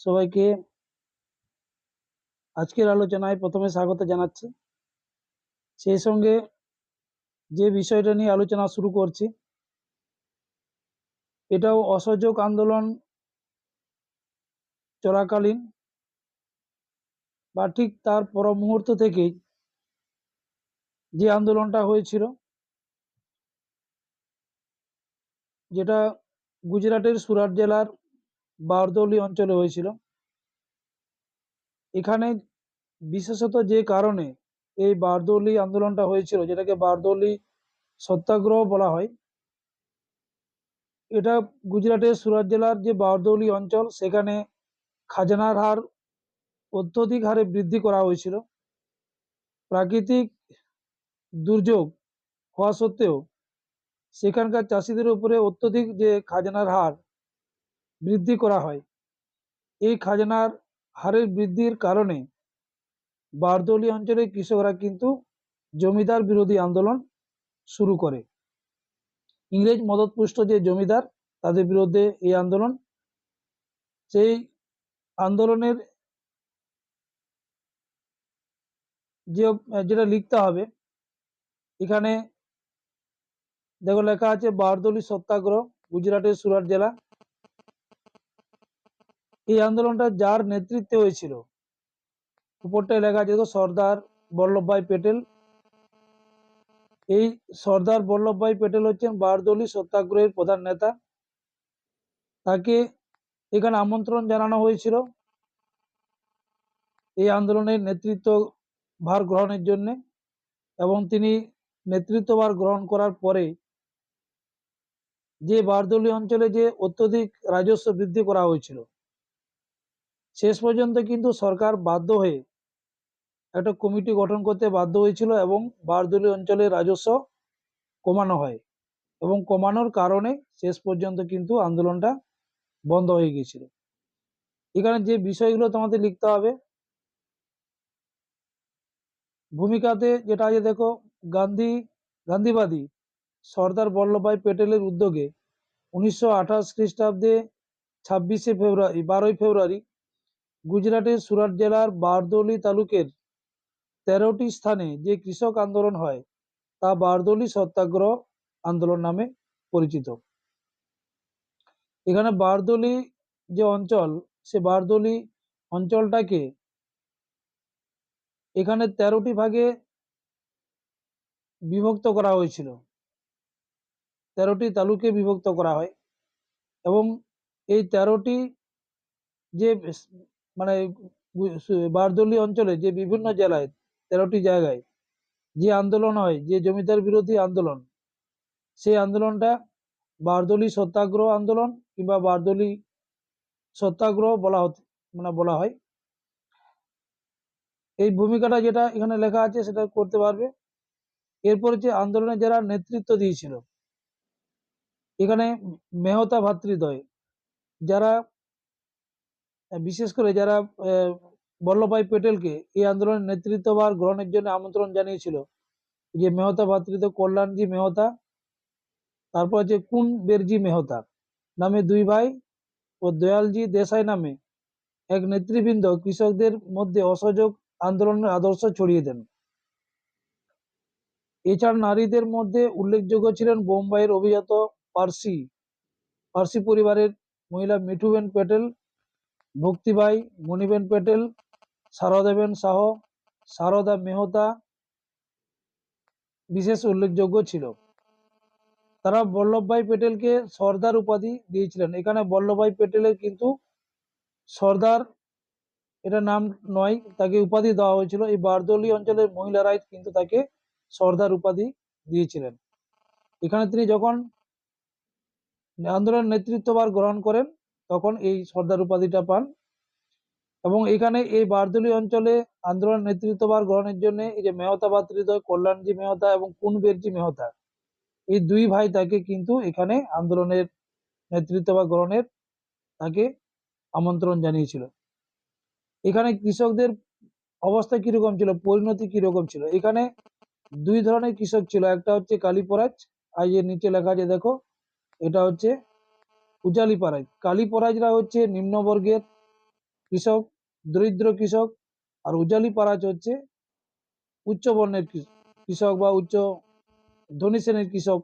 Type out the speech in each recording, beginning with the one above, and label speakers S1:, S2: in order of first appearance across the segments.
S1: সবাইকে আজকের আলোচনায় প্রথমে স্বাগত জানাচ্ছি। সেই সঙ্গে যে বিষয়টা নিয়ে আলোচনা শুরু করছি, এটাও অসহযোগ আন্দোলন চলাকালীন বা ঠিক তার পর মুহূর্ত থেকেই যে আন্দোলনটা হয়েছিল, যেটা গুজরাটের সুরাট জেলার বারদৌলি অঞ্চলে হয়েছিল। এখানে বিশেষত যে কারণে এই বারদৌলি আন্দোলনটা হয়েছিল, যেটাকে বারদৌলি সত্যাগ্রহ বলা হয়, এটা গুজরাটের সুরাট জেলার যে বারদৌলি অঞ্চল, সেখানে খাজানার হার অত্যধিক হারে বৃদ্ধি করা হয়েছিল। প্রাকৃতিক দুর্যোগ হওয়া সত্ত্বেও সেখানকার চাষিদের উপরে অত্যধিক যে খাজনার হার বৃদ্ধি করা হয়। এই খাজনার হারের বৃদ্ধির কারণে বারদৌলি অঞ্চলের কৃষকরা কিন্তু জমিদার বিরোধী আন্দোলন শুরু করে। ইংরেজ মদতপুষ্ট যে জমিদার, তাদের বিরুদ্ধে এই আন্দোলন, সেই আন্দোলনের যে যেটা লিখতে হবে, এখানে দেখো লেখা আছে, বারদৌলি সত্যাগ্রহ, গুজরাটের সুরাট জেলা। এই আন্দোলনটা যার নেতৃত্বে হয়েছিল। উপরটায় লেখা দেখো, সর্দার বল্লভভাই পেটেল। এই সর্দার বল্লভভাই পেটেল হচ্ছেন বারদৌলি সত্যাগ্রহের প্রধান নেতা। তাকে এখানে আমন্ত্রণ জানানো হয়েছিল। এই আন্দোলনের নেতৃত্ব ভার গ্রহণের জন্য এবং তিনি নেতৃত্বভার গ্রহণ করার পরে যে বারদৌলি অঞ্চলে যে অত্যধিক রাজস্ব বৃদ্ধি করা হয়েছিল শেষ পর্যন্ত কিন্তু সরকার বাধ্য হয়ে একটা কমিটি গঠন করতে বাধ্য হয়েছিল এবং বারদৌলি অঞ্চলের রাজস্ব কমানো হয় এবং কমানোর কারণে শেষ পর্যন্ত কিন্তু আন্দোলনটা বন্ধ হয়ে গিয়েছিল। এখানে যে বিষয়গুলো তোমাদের লিখতে হবে। ভূমিকাতে যেটা আছে দেখো, গান্ধী, গান্ধীবাদী সর্দার বল্লভভাই প্যাটেলের উদ্যোগে উনিশশো আঠাশ খ্রিস্টাব্দে ছাব্বিশে ফেব্রুয়ারি, বারোই ফেব্রুয়ারি গুজরাটের সুরাট জেলার বারদৌলি তালুকের তেরোটি স্থানে যে কৃষক আন্দোলন হয়, তা বারদৌলি সত্যাগ্রহ আন্দোলন নামে পরিচিত। এখানে বারদৌলি যে অঞ্চল, সে বারদৌলি অঞ্চলটাকে এখানে তেরোটি ভাগে বিভক্ত করা হয়েছিল। তেরোটি তালুকে বিভক্ত করা হয় এবং এই তেরোটি যে মানে বারদলি অঞ্চলে যে বিভিন্ন জেলায় তেরোটি জায়গায় যে আন্দোলন হয়, যে জমিদার বিরোধী আন্দোলন, সেই আন্দোলনটা বারদলি সত্যাগ্রহ আন্দোলন কিংবা বারদলি সত্যাগ্রহ বলা হতে মানে বলা হয়। এই ভূমিকাটা যেটা এখানে লেখা আছে সেটা করতে পারবে। এরপর যে আন্দোলনে যারা নেতৃত্ব দিয়েছিল, এখানে মেহতা ভাতৃদ্বয়, যারা বিশেষ করে যারা বল্লভভাই পেটেলকে এই আন্দোলনের নেতৃত্বভার গ্রহণের জন্য আমন্ত্রণ জানিয়েছিল। যে মেহতা ভাতৃদ্বয় কল্যাণজি মেহতা, তারপর যে কুন বেরজি মেহতা নামে দুই ভাই ও দয়ালজি দেশাই নামে এক নেতৃবৃন্দ কৃষকদের মধ্যে অসহযোগ আন্দোলনের আদর্শ ছড়িয়ে দেন। এছাড়া নারীদের মধ্যে উল্লেখযোগ্য ছিলেন বোম্বাইয়ের অভিজাত পার্সি পার্সি পরিবারের মহিলা মিঠুবেন প্যাটেল ভক্তিবাই মণিবেন প্যাটেল সারদাবেন শাহ সারদা মেহতা বিশেষ উল্লেখযোগ্য ছিল। তারা বল্লভভাই প্যাটেলকে সর্দার উপাধি দিয়েছিলেন। এখানে বল্লভভাই প্যাটেলের কিন্তু সর্দার, এটা নাম নয়, তাকে উপাধি দেওয়া হয়েছিল। এই বারদলি অঞ্চলের মহিলারাই কিন্তু তাকে সর্দার উপাধি দিয়েছিলেন। এখানে তিনি যখন আন্দোলনের নেতৃত্ববার গ্রহণ করেন তখন এই সর্দার উপাধিটা পান। এবং এখানে এই বারদলি অঞ্চলে আন্দোলন নেতৃত্ববার গ্রহণের জন্য এই যে মেহতা ভাতৃদয় কল্যাণজি মেহতা এবং কুনবেরজি মেহতা, এই দুই ভাই তাকে কিন্তু এখানে আন্দোলনের নেতৃত্ববার গ্রহণের তাকে আমন্ত্রণ জানিয়েছিল। এখানে কৃষকদের অবস্থা কীরকম ছিল? পরিণতি কীরকম ছিল? এখানে দুই ধরনের কৃষক ছিল। একটা হচ্ছে কালীপরাজ আর যে নিচে লেখা আছে, দেখো, এটা হচ্ছে উজালি পাড়ায় কালীপরাজরা হচ্ছে নিম্নবর্গের কৃষক, দরিদ্র কৃষক, আর উজালি পারাজ হচ্ছে উচ্চ বর্ণের কৃষক বা উচ্চ ধনী শ্রেণির কৃষক।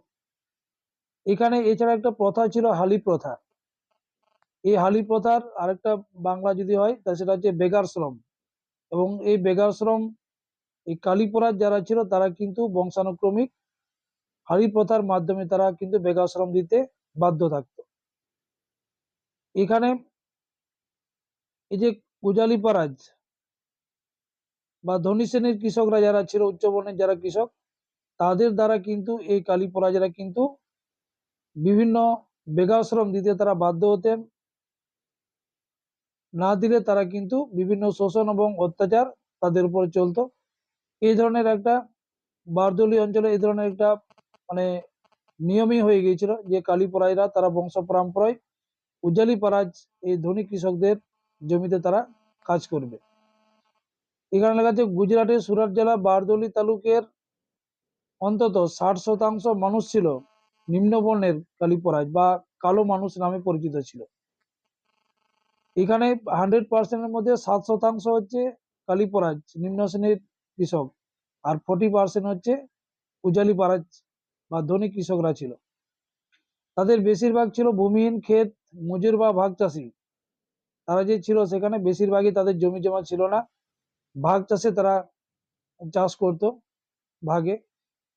S1: এখানে এছাড়া একটা প্রথা ছিল হালি প্রথা। এই হালি প্রথার আরেকটা বাংলা যদি হয় তা সেটা হচ্ছে বেগার শ্রম। এবং এই বেগার শ্রম, এই কালীপরাজ যারা ছিল, তারা কিন্তু বংশানুক্রমিক হালি প্রথার মাধ্যমে তারা কিন্তু বেগার শ্রম দিতে বাধ্য থাকতো। এখানে এই যে উজালি পারাজ বা ধনী শ্রেণির কৃষকরা যারা ছিল, উচ্চ বর্ণের যারা কৃষক, তাদের দ্বারা কিন্তু এই কালীপরাজেরা কিন্তু বিভিন্ন বেগাশ্রম দিতে তারা বাধ্য হতেন। না দিলে তারা কিন্তু বিভিন্ন শোষণ এবং অত্যাচার তাদের উপর চলতো। এই ধরনের একটা বারদলি অঞ্চলে এই ধরনের একটা মানে নিয়মই হয়ে গিয়েছিল যে কালীপরাইরা তারা বংশ পরম্পরায় উজালি পারাজ এই ধনী কৃষকদের জমিতে তারা কাজ করবে। এখানে লেখা আছে গুজরাটের সুরাট জেলা বারদলি তালুকের অন্তত ষাট শতাংশ মানুষ ছিল নিম্নবর্ণের কালীপরাজ বা কালো মানুষ নামে পরিচিত ছিল। এখানে হান্ড্রেড পার্সেন্টের মধ্যে সাত শতাংশ হচ্ছে কালীপরাজ নিম্ন শ্রেণির কৃষক আর ফোর্টি পার্সেন্ট হচ্ছে উজালি পারাজ বা ধনী কৃষকরা ছিল। তাদের বেশিরভাগ ছিল ভূমিহীন ক্ষেত মজুর বা ভাগ চাষি, তারা যে ছিল সেখানে বেশিরভাগই তাদের জমি জমা ছিল না। ভাগ চাষে তারা চাষ করত ভাগে।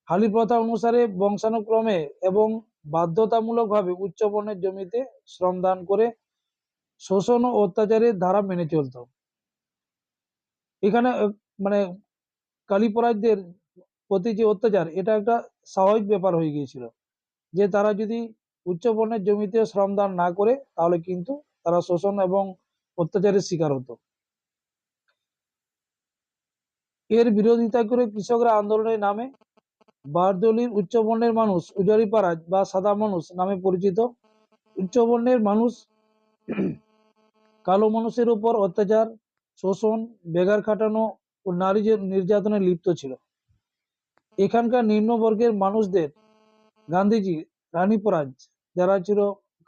S1: হালি প্রথা অনুসারে বংশানুক্রমে এবং বাধ্যতামূলকভাবে উচ্চ বর্ণের জমিতে শ্রমদান করে শোষণ ও অত্যাচারের ধারা মেনে চলত। এখানে মানে কালীপরাজদের প্রতি যে অত্যাচার, এটা একটা স্বাভাবিক ব্যাপার হয়ে গিয়েছিল যে তারা যদি উচ্চ বর্ণের জমিতে শ্রমদান না করে, তাহলে কিন্তু তারা শোষণ এবং অত্যাচারের শিকার হতো। এর বিরোধিতা করে কৃষকরা আন্দোলনের নামে বারদলির উচ্চ বর্ণের মানুষ উজারি পারাজ বা সাদা মানুষ নামে পরিচিত। উচ্চ বর্ণের মানুষ কালো মানুষের উপর অত্যাচার, শোষণ, বেগার খাটানো ও নারী নির্যাতনে লিপ্ত ছিল। এখানকার নিম্নবর্গের মানুষদের গান্ধীজি রানীপরাজ যারা ছিল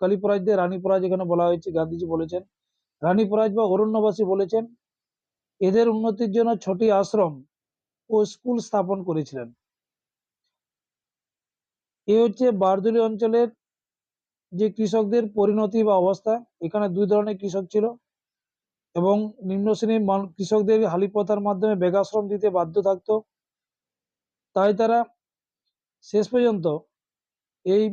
S1: কালীপরাজদের রানীপরাজ এখানে বলা হয়েছে, গান্ধীজি বলেছেন। রানীপরাজ বা অরণ্যবাসী বলেছেন, এদের উন্নতির জন্য ছটি আশ্রম ও স্কুল স্থাপন করেছিলেন। এ হচ্ছে বারদুলি অঞ্চলের যে কৃষকদের পরিণতি বা অবস্থা, এখানে দুই ধরনের কৃষক ছিল এবং নিম্ন শ্রেণির কৃষকদের হালি প্রথার মাধ্যমে বেগাশ্রম দিতে বাধ্য থাকতো। তাই তারা শেষ পর্যন্ত এই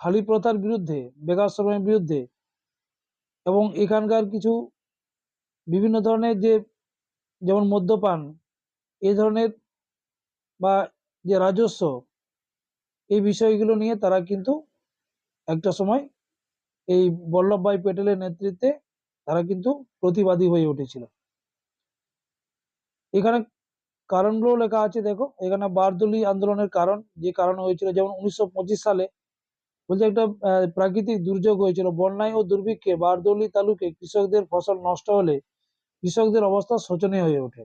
S1: হালি প্রথার বিরুদ্ধে, বেকার শ্রমের বিরুদ্ধে এবং এখানকার কিছু বিভিন্ন ধরনের যে, যেমন মদ্যপান, এই ধরনের বা যে রাজস্ব, এই বিষয়গুলো নিয়ে তারা কিন্তু একটা সময় এই বল্লভভাই প্যাটেলের নেতৃত্বে তারা কিন্তু প্রতিবাদী হয়ে উঠেছিল। এখানে কারণগুলো লেখা আছে, দেখো। এখানে বারদলি আন্দোলনের কারণ, যে কারণ হয়েছিল, যেমন উনিশশো পঁচিশ সালে বলছে একটা প্রাকৃতিক দুর্যোগ হয়েছিল। বন্যায় ও দুর্ভিক্ষে বারদৌলি তালুকে কৃষকদের ফসল নষ্ট হলে কৃষকদের অবস্থা শোচনীয় হয়ে ওঠে।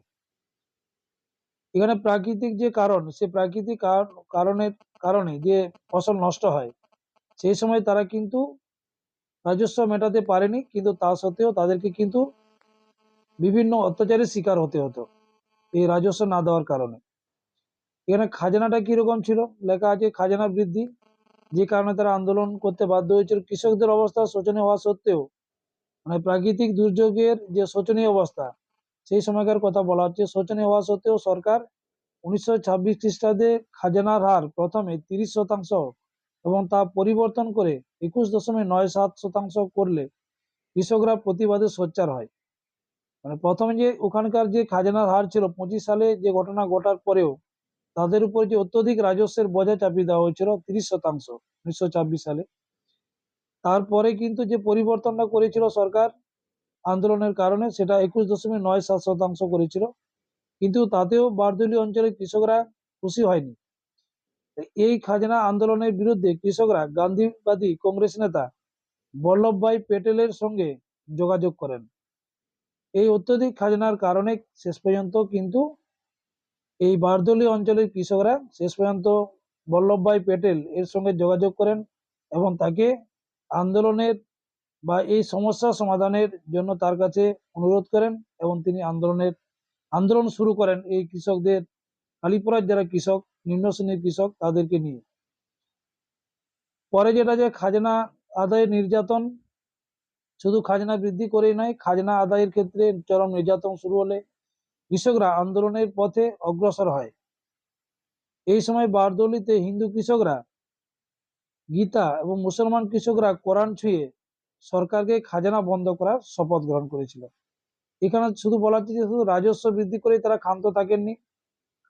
S1: এখানে প্রাকৃতিক যে কারণ, সে প্রাকৃতিক কার- কারণের কারণে যে ফসল নষ্ট হয়, সেই সময় তারা কিন্তু রাজস্ব মেটাতে পারেনি, কিন্তু তা সত্ত্বেও তাদেরকে কিন্তু বিভিন্ন অত্যাচারের শিকার হতে হতো এই রাজস্ব না দেওয়ার কারণে। এখানে খাজানাটা কীরকম ছিল? লেখা আছে, খাজানা বৃদ্ধি যে কারণে তারা আন্দোলন করতে বাধ্য হয়েছিল। কৃষকদের অবস্থা শোচনীয় হওয়া সত্ত্বেও মানে প্রাকৃতিক দুর্যোগের যে শোচনীয় অবস্থা, সেই সময়কার কথা বলা হচ্ছে। শোচনীয় হওয়া সত্ত্বেও সরকার উনিশশো ছাব্বিশ খ্রিস্টাব্দে খাজানার হার প্রথমে তিরিশ শতাংশ এবং তা পরিবর্তন করে একুশ দশমিক নয় সাত শতাংশ করলে কৃষকরা প্রতিবাদে সোচ্চার হয়। মানে প্রথমে যে ওখানকার যে খাজানার হার ছিল, পঁচিশ সালে যে ঘটনা ঘটার পরেও তাদের উপর যে অত্যধিক রাজস্বের বোঝা চাপিয়ে দেওয়া হয়েছিল তিরিশ শতাংশ উনিশশো ছাব্বিশ সালে। তারপরে কিন্তু যে পরিবর্তনটা করেছিল সরকার আন্দোলনের কারণে সেটা একুশ দশমিক নয় সাত শতাংশ করেছিল। কিন্তু তাতেও বারদলি অঞ্চলের কৃষকরা খুশি হয়নি। এই খাজনা আন্দোলনের বিরুদ্ধে কৃষকরা গান্ধীবাদী কংগ্রেস নেতা বল্লভভাই পেটেলের সঙ্গে যোগাযোগ করেন। এই অত্যধিক খাজনার কারণে শেষ পর্যন্ত কিন্তু এই বারদলি অঞ্চলের কৃষকরা শেষ পর্যন্ত বল্লভভাই প্যাটেল এর সঙ্গে যোগাযোগ করেন এবং তাকে আন্দোলনের বা এই সমস্যা সমাধানের জন্য তার কাছে অনুরোধ করেন এবং তিনি আন্দোলনের, আন্দোলন শুরু করেন এই কৃষকদের আলিপুরার যারা কৃষক, নিম্ন শ্রেণির কৃষক তাদেরকে নিয়ে। পরে যেটা যে খাজনা আদায়ের নির্যাতন, শুধু খাজনা বৃদ্ধি করেই নয়, খাজনা আদায়ের ক্ষেত্রে চরম নির্যাতন শুরু হলে কৃষকরা আন্দোলনের পথে অগ্রসর হয়। এই সময় বারদৌলিতে হিন্দু কৃষকরা, গীতা এবং মুসলমান কৃষকরা কোরআন ছুঁয়ে সরকারকে খাজানা বন্ধ করার শপথ গ্রহণ করেছিল। এখানে শুধু বলা হচ্ছে যে শুধু রাজস্ব বৃদ্ধি করেই তারা ক্ষান্ত থাকেননি।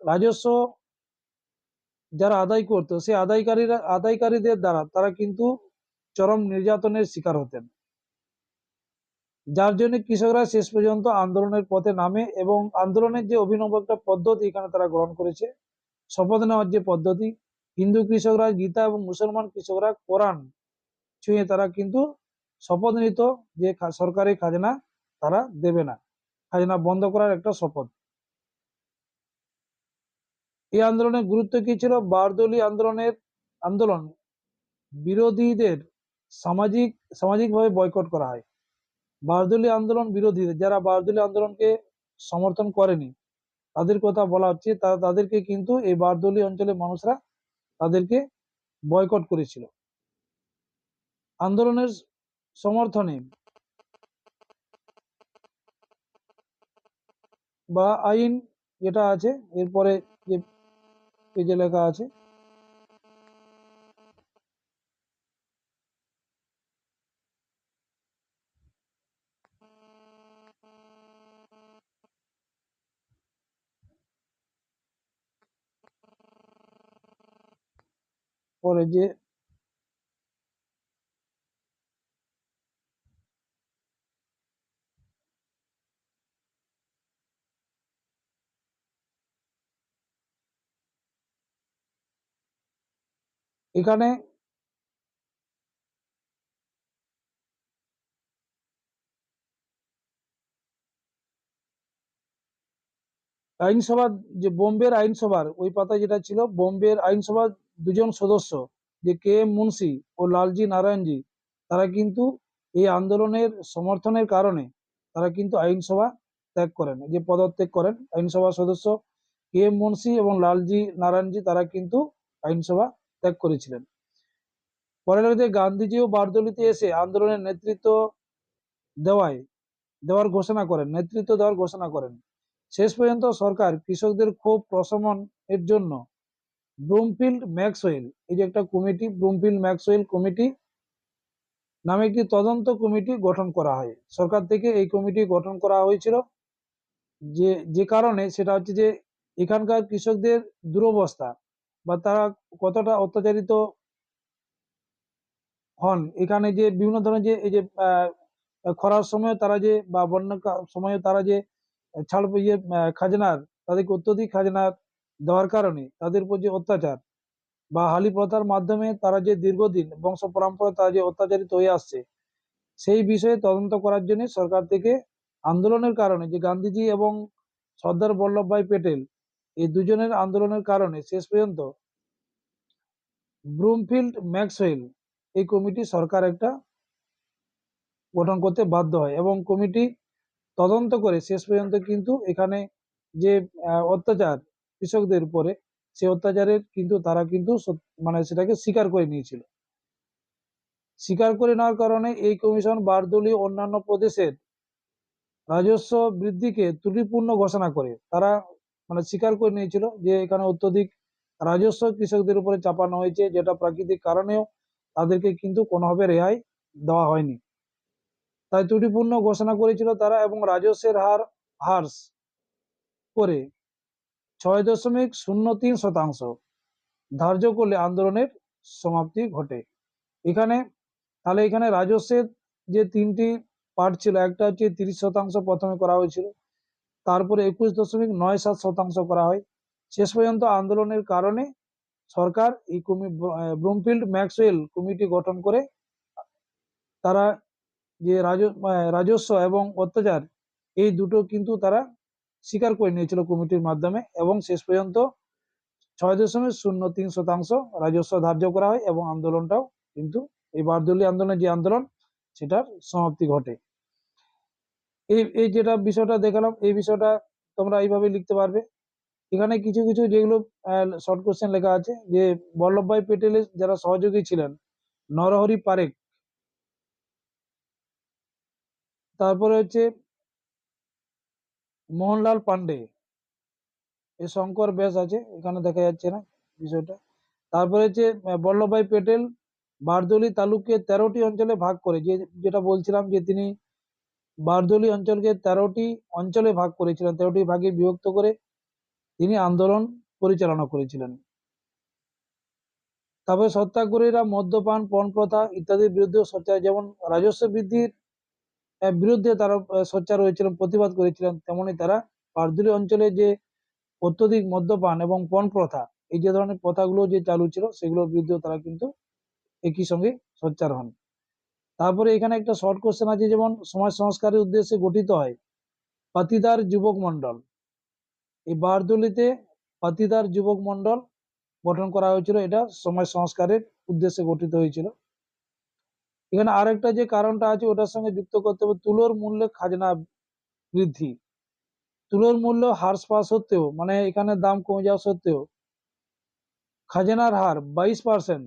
S1: রাজস্ব যারা আদায় করতো, সেই আদায়কারীরা, আদায়কারীদের দ্বারা তারা কিন্তু চরম নির্যাতনের শিকার হতেন। যার জন্য কৃষকরা শেষ পর্যন্ত আন্দোলনের পথে নামে এবং আন্দোলনের যে অভিনব একটা পদ্ধতি এখানে তারা গ্রহণ করেছে, শপথ নেওয়ার যে পদ্ধতি, হিন্দু কৃষকরা, গীতা এবং মুসলমান কৃষকরা কোরআন ছুঁয়ে তারা কিন্তু শপথ নিত যে সরকারি খাজনা তারা দেবে না, খাজনা বন্ধ করার একটা শপথ। এই আন্দোলনের গুরুত্ব কি ছিল? বারদলি আন্দোলনের আন্দোলন বিরোধীদের সামাজিক, সামাজিকভাবে বয়কট করা হয়। বারদলি আন্দোলন বিরোধীদের যারা বারদলি আন্দোলনকে সমর্থন করেনি, তাদের কথা বলা হচ্ছে তারা তাদেরকে কিন্তু এই বারদলি অঞ্চলের মানুষরা তাদেরকে বয়কট করেছিল। আন্দোলনের সমর্থনে বা আইন যেটা আছে, এরপরে যে পেজে লেখা আছে পরে যে এখানে আইনসভার যে বোম্বের আইনসভার ওই পাতায় যেটা ছিল বোম্বের আইনসভার দুজন সদস্য যে কে এম মুন্সি ও লালজি নারায়ণজি, তারা কিন্তু এই আন্দোলনের সমর্থনের কারণে তারা কিন্তু আইনসভা ত্যাগ করেন। যে পদত্যাগ করেন আইনসভার সদস্য কে এম মুন্সি এবং লালজি নারায়ণজি, তারা কিন্তু আইনসভা ত্যাগ করেছিলেন। পরে যে গান্ধীজিও বারদলিতে এসে আন্দোলনের নেতৃত্ব দেওয়ায়, দেওয়ার ঘোষণা করেন, নেতৃত্ব দেওয়ার ঘোষণা করেন। শেষ পর্যন্ত সরকার কৃষকদের ক্ষোভ প্রশমন এর জন্য ব্রুমফিল্ড ম্যাক্সওয়েল। এই যে একটা কমিটি, ব্রুমফিল্ড ম্যাক্সওয়েল কমিটি নামে একটি তদন্ত কমিটি গঠন করা হয়। সরকার থেকে এই কমিটি গঠন করা হয়েছিল যে যে কারণে সেটা হচ্ছে যে, এখানকার কৃষকদের দুরবস্থা বা তারা কতটা অত্যাচারিত হন। এখানে যে বিভিন্ন ধরনের যে, এই যে খরার সময় তারা যে, বা বন্যার কা- সময়ে তারা যে, ছাড় ইয়ে খাজনার, তাদেরকে অত্যধিক খাজনার দেওয়ার কারণে তাদের উপর যে অত্যাচার বা হালি প্রথার মাধ্যমে তারা যে দীর্ঘদিন বংশ পরম্পরা তারা যে অত্যাচারিত হয়ে আসছে, সেই বিষয়ে তদন্ত করার জন্য সরকার থেকে আন্দোলনের কারণে যে গান্ধীজি এবং সর্দার বল্লভভাই পেটেল এই দুজনের আন্দোলনের কারণে শেষ পর্যন্ত ব্রুমফিল্ড ম্যাক্সওয়েল এই কমিটি সরকার একটা গঠন করতে বাধ্য হয় এবং কমিটি তদন্ত করে শেষ পর্যন্ত কিন্তু এখানে যে অত্যাচার কৃষকদের উপরে সেই অত্যাচারের কিন্তু তারা কিন্তু মানে সেটাকে স্বীকার করে নিয়েছিল। স্বীকার করে নেওয়ার কারণে এই কমিশন বারদলীয় অন্যান্য প্রদেশের রাজস্ব বৃদ্ধিকে ত্রুটিপূর্ণ ঘোষণা করে। তারা মানে স্বীকার করে নিয়েছিল যে এখানে অত্যধিক রাজস্ব কৃষকদের উপরে চাপানো হয়েছে, যেটা প্রাকৃতিক কারণেও তাদেরকে কিন্তু কোনোভাবে রেহাই দেওয়া হয়নি। তাই ত্রুটিপূর্ণ ঘোষণা করেছিল তারা এবং রাজস্বের হার, হ্রাস করে ছয় দশমিক শূন্য তিন শতাংশ। ধার্য করলে আন্দোলনের সমাপ্তি ঘটে। এখানে, তাহলে এখানে রাজস্বের যে তিনটি পার্ট ছিল, একটা হচ্ছে তিরিশ শতাংশ প্রথমে করা হয়েছিল, তারপরে একুশ দশমিক নয় সাত শতাংশ করা হয়। শেষ পর্যন্ত আন্দোলনের কারণে সরকার এই কমি ব্রুমফিল্ড ম্যাক্সওয়েল কমিটি গঠন করে তারা যে রাজ- রাজস্ব এবং অত্যাচার, এই দুটো কিন্তু তারা স্বীকার করে নিয়েছিল কমিটির মাধ্যমে এবং শেষ পর্যন্ত ছয় দশমিক শূন্য তিন শতাংশ রাজস্ব ধার্য করা হয় এবং আন্দোলনটাও কিন্তু এই বারদলীয় আন্দোলনের যে আন্দোলন, সেটার সমাপ্তি ঘটে। এই এই যেটা বিষয়টা দেখালাম, এই বিষয়টা তোমরা এইভাবে লিখতে পারবে। এখানে কিছু কিছু যেগুলো শর্ট কোশ্চেন লেখা আছে, যে বল্লভভাই পেটেলের যারা সহযোগী ছিলেন, নরহরি পারেক, তারপরে হচ্ছে মোহনলাল পান্ডে। এ শঙ্কর ব্যাস আছে, এখানে দেখা যাচ্ছে না বিষয়টা। তারপরে হচ্ছে বল্লভভাই পেটেল, বারদলি তালুককে তেরোটি অঞ্চলে ভাগ করে, যে, যেটা বলছিলাম যে, তিনি বারদলি অঞ্চলকে তেরোটি অঞ্চলে ভাগ করেছিলেন, তেরোটি ভাগে বিভক্ত করে তিনি আন্দোলন পরিচালনা করেছিলেন। তারপরে সত্যাগ্রহীরা মদ্যপান পণ প্রথা ইত্যাদির বিরুদ্ধে সোচ্চার যেমন রাজস্ব বৃদ্ধির বিরুদ্ধে তারা সোচ্চার হয়েছিলেন, প্রতিবাদ করেছিলেন, তেমনি তারা বারদলি অঞ্চলে যে অত্যধিক মদ্যপান এবং পণ প্রথা, এই যে ধরনের প্রথাগুলো যে চালু ছিল, সেগুলোর বিরুদ্ধেও তারা কিন্তু একই সঙ্গে সোচ্চার হন। তারপরে এখানে একটা শর্ট কোশ্চেন আছে, যেমন সমাজ সংস্কারের উদ্দেশ্যে গঠিত হয় পাতিদার যুবক মণ্ডল। এই বারদলিতে পাতিদার যুবক মণ্ডল গঠন করা হয়েছিল, এটা সমাজ সংস্কারের উদ্দেশ্যে গঠিত হয়েছিল। এখানে আরেকটা যে কারণটা আছে, ওটার সঙ্গে যুক্ত করতে হবে, তুলোর মূল্যে খাজনা বৃদ্ধি। তুলোর মূল্য হ্রাস পাওয়া সত্ত্বেও মানে এখানে দাম কমে যাওয়া সত্ত্বেও, খাজনার হার বাইশ পার্সেন্ট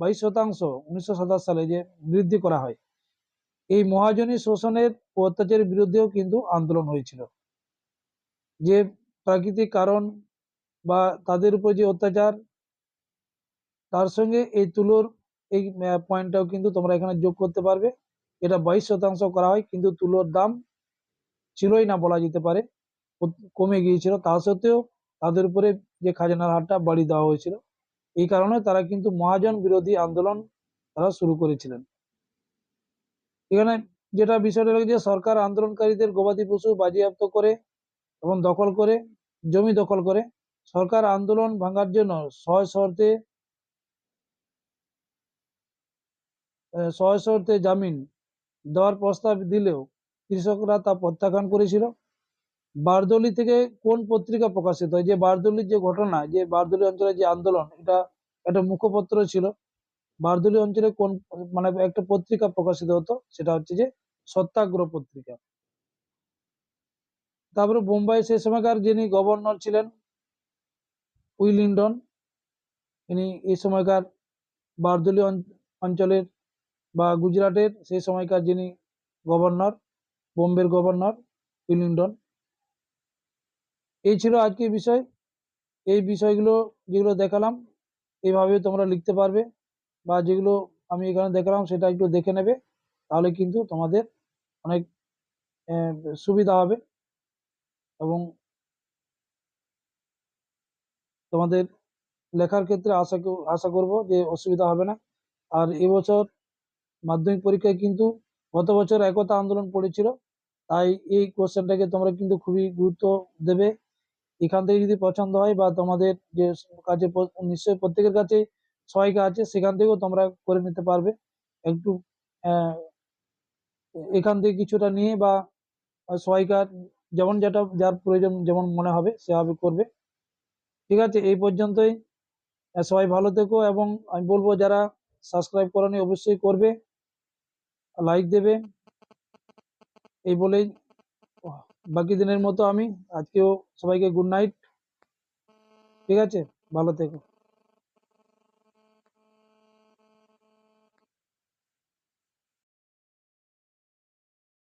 S1: বাইশ শতাংশ, উনিশশো সাতাশ সালে যে বৃদ্ধি করা হয়। এই মহাজনী শোষণের অত্যাচারের বিরুদ্ধেও কিন্তু আন্দোলন হয়েছিল। যে প্রাকৃতিক কারণ বা তাদের উপর যে অত্যাচার, তার সঙ্গে এই তুলোর এই পয়েন্টটাও কিন্তু তোমরা এখানে যোগ করতে পারবে। এটা বাইশ শতাংশ করা হয়, কিন্তু তুলোর দাম ছিলই না বলা যেতে পারে। কমে গিয়েছিল। তা সত্ত্বেও তাদের উপরে যে খাজনার হারটা বাড়িয়ে দেওয়া হয়েছিল, এই কারণে তারা কিন্তু মহাজন বিরোধী আন্দোলন তারা শুরু করেছিলেন। এখানে যেটা বিষয়টা যে সরকার আন্দোলনকারীদের গবাদি পশু বাজেয়াপ্ত করে এবং দখল করে, জমি দখল করে। সরকার আন্দোলন ভাঙার জন্য সহজ শর্তে শর্তে জামিন দেওয়ার প্রস্তাব দিলেও কৃষকরা তা প্রত্যাখ্যান করেছিল। বারদলি থেকে কোন পত্রিকা প্রকাশিত হয়? যে বারদলির যে ঘটনা, যে বারদলি অঞ্চলে যে আন্দোলন, এটা একটা মুখপত্র ছিল। বারদলি অঞ্চলে কোন মানে একটা পত্রিকা প্রকাশিত হতো, সেটা হচ্ছে যে সত্যাগ্রহ পত্রিকা। তারপরে বোম্বাই সে সময়কার যিনি গভর্নর ছিলেন উইলিন্ডন ইনি এই সময়কার বারদলি অঞ্চ- অঞ্চলের বা গুজরাটের সেই সময়কার যিনি গভর্নর, বোম্বের গভর্নর উইলিন্ডন এই ছিল আজকের বিষয়। এই বিষয়গুলো যেগুলো দেখালাম এইভাবে তোমরা লিখতে পারবে বা যেগুলো আমি এখানে দেখালাম সেটা একটু দেখে নেবে, তাহলে কিন্তু তোমাদের অনেক সুবিধা হবে এবং তোমাদের লেখার ক্ষেত্রে আশা আশা করব যে অসুবিধা হবে না। আর এবছর মাধ্যমিক পরীক্ষায় কিন্তু গত বছর একতা আন্দোলন পড়েছিল। তাই এই কোশ্চেনটাকে তোমরা কিন্তু খুবই গুরুত্ব দেবে। এখান থেকে যদি পছন্দ হয় বা তোমাদের যে কাছে নিশ্চয়ই প্রত্যেকের কাছে সহায়িকা আছে, সেখান থেকেও তোমরা করে নিতে পারবে। একটু এখান থেকে কিছুটা নিয়ে বা সহায়িকা যেমন যেটা, যার প্রয়োজন যেমন মনে হবে, সেভাবে করবে। ঠিক আছে, এই পর্যন্তই। সবাই ভালো থেকো এবং আমি বলব যারা সাবস্ক্রাইব করনি অবশ্যই করবে। লাইক দেবে। এই বলেই বাকি দিনের মতো আমি আজকেও সবাইকে গুড নাইট ঠিক আছে? ভালো থেকো।